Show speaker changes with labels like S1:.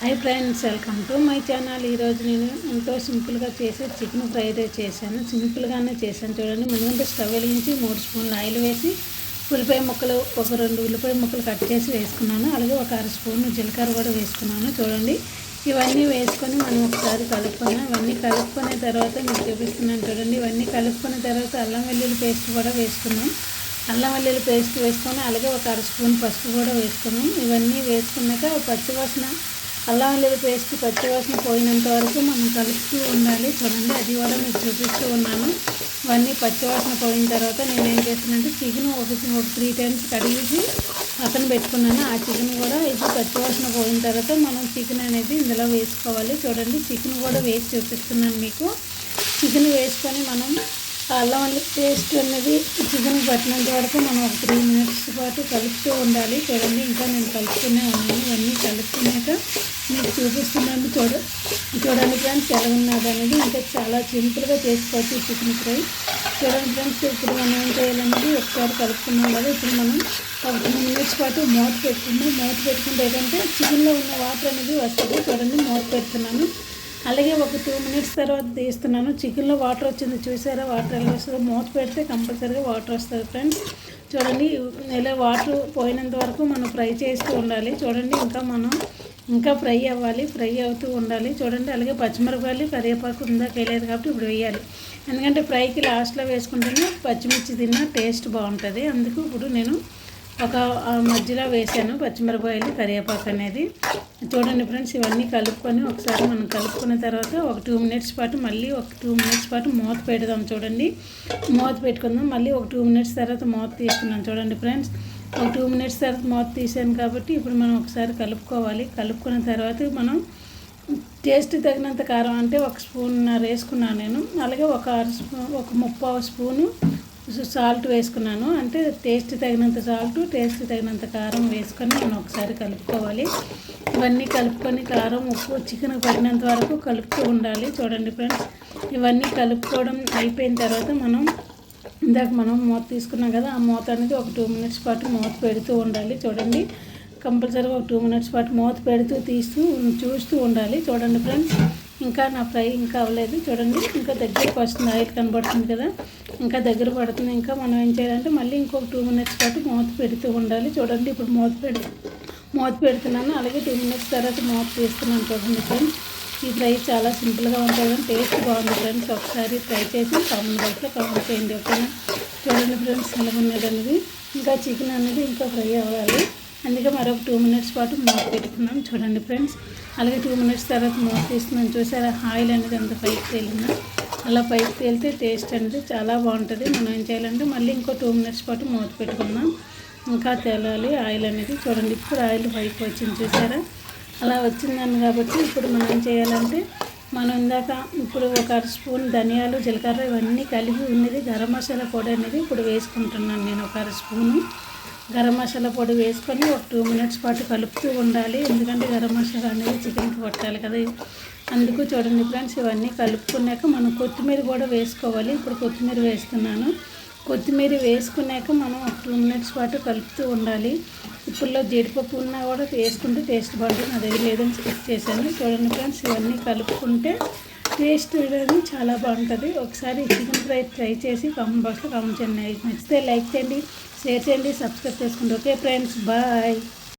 S1: Hi friends welcome to my channel. ఈరోజు నేను ఎంతో సింపుల్గా చేసే చికెన్ ఫ్రై రైస్ చేశాను. సింపుల్గానే చేశాను. చూడండి ముందు స్టవ్ వెలిగించి మూడు స్పూన్లు ఆయిల్ వేసి ఉల్లిపాయ ముక్కలు ఒక రెండు ఉల్లిపాయ ముక్కలు కట్ చేసి వేసుకున్నాను. అలాగే ఒక అర స్పూన్ జీలకర్ర కూడా వేసుకున్నాను. చూడండి ఇవన్నీ వేసుకొని మనం ఒకసారి కలుపుకున్నాం. ఇవన్నీ కలుపుకునే తర్వాత మీకు చూపిస్తున్నాను చూడండి ఇవన్నీ కలుపుకున్న తర్వాత అల్లం వెల్లుల్లి పేస్ట్ కూడా వేసుకున్నాం. అల్లం వెల్లుల్లి పేస్ట్ వేసుకొని అలాగే ఒక అర స్పూన్ పసుపు కూడా వేసుకున్నాం. ఇవన్నీ వేసుకున్నాక పచ్చివాసన అల్లం వెల్లుల్లి పేస్ట్ పచ్చివాసన పోయినంత వరకు మనం కలుపుతూ ఉండాలి. చూడండి అది కూడా మీకు చూపిస్తూ ఉన్నాను. ఇవన్నీ పచ్చివాసన పోయిన తర్వాత నేను ఏం చేస్తానంటే చికెన్ ఒక ఒక త్రీ టైమ్స్ కడిగి పక్కన పెట్టుకున్నాను. ఆ చికెన్ కూడా ఇది పచ్చివాసన పోయిన తర్వాత మనం చికెన్ అనేది ఇందులో వేసుకోవాలి. చూడండి చికెన్ కూడా వేసి చూపిస్తున్నాను మీకు. చికెన్ వేసుకొని మనం అల్లం పేస్ట్ అనేది చికెన్ పట్టినంత వరకు మనం ఒక త్రీ మినిట్స్ పాటు కలుపుతూ ఉండాలి. చూడండి ఇంకా నేను కలుపుతూనే ఉన్నాను. ఇవన్నీ కలుపుకున్నాక మీకు చూపిస్తున్నాను చూడ చూడండి ఫ్రెండ్స్ ఎలా ఉన్నది అనేది ఇంకా చాలా సింపుల్గా చేసుకోవచ్చు చికెన్ ఫ్రై. చూడండి ఫ్రెండ్స్ ఇప్పుడు మనం ఏం చేయాలనేది ఒకసారి కలుపుకున్నాం కదా. ఇప్పుడు మనం ఒక టూ మినిట్స్ పాటు మూత పెట్టుకుందాం. మూత పెట్టుకుంటే ఏంటంటే చికెన్లో ఉన్న వాటర్ అనేది వస్తుంది. చూడండి మూత పెడుతున్నాను. అలాగే ఒక టూ మినిట్స్ తర్వాత తీస్తున్నాను. చికెన్లో వాటర్ వచ్చింది చూసారా? వాటర్ ఎలా వస్తుందో? మూత పెడితే కంపల్సరీగా వాటర్ వస్తుంది ఫ్రెండ్స్. చూడండి ఇలా వాటర్ పోయినంత వరకు మనం ఫ్రై చేస్తూ ఉండాలి. చూడండి ఇంకా మనం ఇంకా ఫ్రై అవ్వాలి ఫ్రై అవుతూ ఉండాలి. చూడండి అలాగే పచ్చిమిరపకాయలు కరివేపాకు ఇందాక వేయలేదు కాబట్టి ఇప్పుడు వేయాలి. ఎందుకంటే ఫ్రైకి లాస్ట్లో వేసుకుంటేనే పచ్చిమిర్చి తిన్న టేస్ట్ బాగుంటుంది. అందుకు ఇప్పుడు నేను ఒక మధ్యలో వేసాను పచ్చిమిరపకాయలు కరివేపాకు అనేది. చూడండి ఫ్రెండ్స్ ఇవన్నీ కలుపుకొని ఒకసారి మనం కలుపుకున్న తర్వాత ఒక టూ మినిట్స్ పాటు మళ్ళీ ఒక టూ మినిట్స్ పాటు మూత పెడదాం చూడండి. మూత పెట్టుకుందాం మళ్ళీ ఒక టూ మినిట్స్ తర్వాత మూత తీసుకున్నాం చూడండి ఫ్రెండ్స్. ఒక టూ మినిట్స్ తర్వాత మూత తీసాను కాబట్టి ఇప్పుడు మనం ఒకసారి కలుపుకోవాలి. కలుపుకున్న తర్వాత మనం టేస్ట్ తగినంత కారం అంటే ఒక స్పూన్ వేసుకున్నాను నేను. అలాగే ఒక అర స్పూన్ ఒక ముప్పావు స్పూను సాల్ట్ వేసుకున్నాను. అంటే టేస్ట్ తగినంత సాల్ట్ టేస్ట్ తగినంత కారం వేసుకొని మనం ఒకసారి కలుపుకోవాలి. ఇవన్నీ కలుపుకొని కారం ఉప్పు చికెన్ పడినంత వరకు కలుపుతూ ఉండాలి. చూడండి ఫ్రెండ్స్ ఇవన్నీ కలుపుకోవడం అయిపోయిన తర్వాత మనం ఇందాక మనం మూత తీసుకున్నాం కదా ఆ మూత అనేది ఒక టూ మినిట్స్ పాటు మూత పెడుతూ ఉండాలి చూడండి. కంపల్సరీగా ఒక టూ మినిట్స్ పాటు మూత పెడుతూ తీస్తూ చూస్తూ ఉండాలి చూడండి ఫ్రెండ్స్. ఇంకా నా ఫ్రై ఇంకా అవ్వలేదు చూడండి. ఇంకా దగ్గరకు వస్తుంది ఆయిల్ కనబడుతుంది కదా. ఇంకా దగ్గర పడుతుంది. ఇంకా మనం ఏం చేయాలంటే మళ్ళీ ఇంకొక టూ మినిట్స్ పాటు మూత పెడుతూ ఉండాలి చూడండి. ఇప్పుడు మూత పెడు మూత పెడుతున్నాను. అలాగే టూ మినిట్స్ తర్వాత మూత తీస్తున్నాను చూడండి ఫ్రెండ్స్. ఈ ఫ్రై చాలా సింపుల్గా ఉంటుంది టేస్ట్ బాగుంది ఫ్రెండ్స్. ఒకసారి ఫ్రై చేసి కామెంట్ బాక్స్లో కామెంట్ చేయండి ఓకేనా? చూడండి ఫ్రెండ్స్ ఎలా ఉన్నది అనేది. ఇంకా చికెన్ అనేది ఇంకా ఫ్రై అవ్వాలి. అందుకే మరొక టూ మినిట్స్ పాటు మూత పెట్టుకున్నాం చూడండి ఫ్రెండ్స్. అలాగే టూ మినిట్స్ తర్వాత మూత తీస్తున్నాం. చూసారా? ఆయిల్ అనేది అంత పైకి తేలిందా? అలా పైకి తేలితే టేస్ట్ అనేది చాలా బాగుంటుంది. మనం ఏం చేయాలంటే మళ్ళీ ఇంకో టూ మినిట్స్ పాటు మూత పెట్టుకుందాం. ఇంకా తేలాలి ఆయిల్ అనేది. చూడండి ఇప్పుడు ఆయిల్ పైకి వచ్చింది. చూసారా? అలా వచ్చిందని కాబట్టి ఇప్పుడు మనం ఏం చేయాలంటే మనం ఇందాక ఇప్పుడు ఒక స్పూన్ ధనియాలు జీలకర్ర ఇవన్నీ కలిపి ఉన్నది గరం మసాలా పొడి అనేది ఇప్పుడు వేసుకుంటున్నాను నేను ఒక అర స్పూను. గరం మసాలా పొడి వేసుకొని ఒక టూ మినిట్స్ పాటు కలుపుతూ ఉండాలి. ఎందుకంటే గరం మసాలా అనేది చికెన్కి పట్టాలి కదా. అందుకు చూడండి ఫ్రెండ్స్ ఇవన్నీ కలుపుకున్నాక మనం కొత్తిమీర కూడా వేసుకోవాలి. ఇప్పుడు కొత్తిమీర వేస్తున్నాను. కొత్తిమీర వేసుకున్నాక మనం ఒక టూ మినిట్స్ పాటు కలుపుతూ ఉండాలి. ఇప్పుడులో జీడిపప్పు ఉన్నా కూడా వేసుకుంటే టేస్ట్ బాగుంటుంది. అదే లేదని స్కిప్ చేశాను. చూడండి ఫ్రెండ్స్ ఇవన్నీ కలుపుకుంటే టేస్ట్ అనేది చాలా బాగుంటుంది. ఒకసారి చికెన్ ఫ్రై ట్రై చేసి కామెంట్ బాక్స్లో కామెంట్ చేయండి. నచ్చితే లైక్ చేయండి షేర్ చేయండి సబ్స్క్రైబ్ చేసుకోండి ఓకే ఫ్రెండ్స్ బాయ్.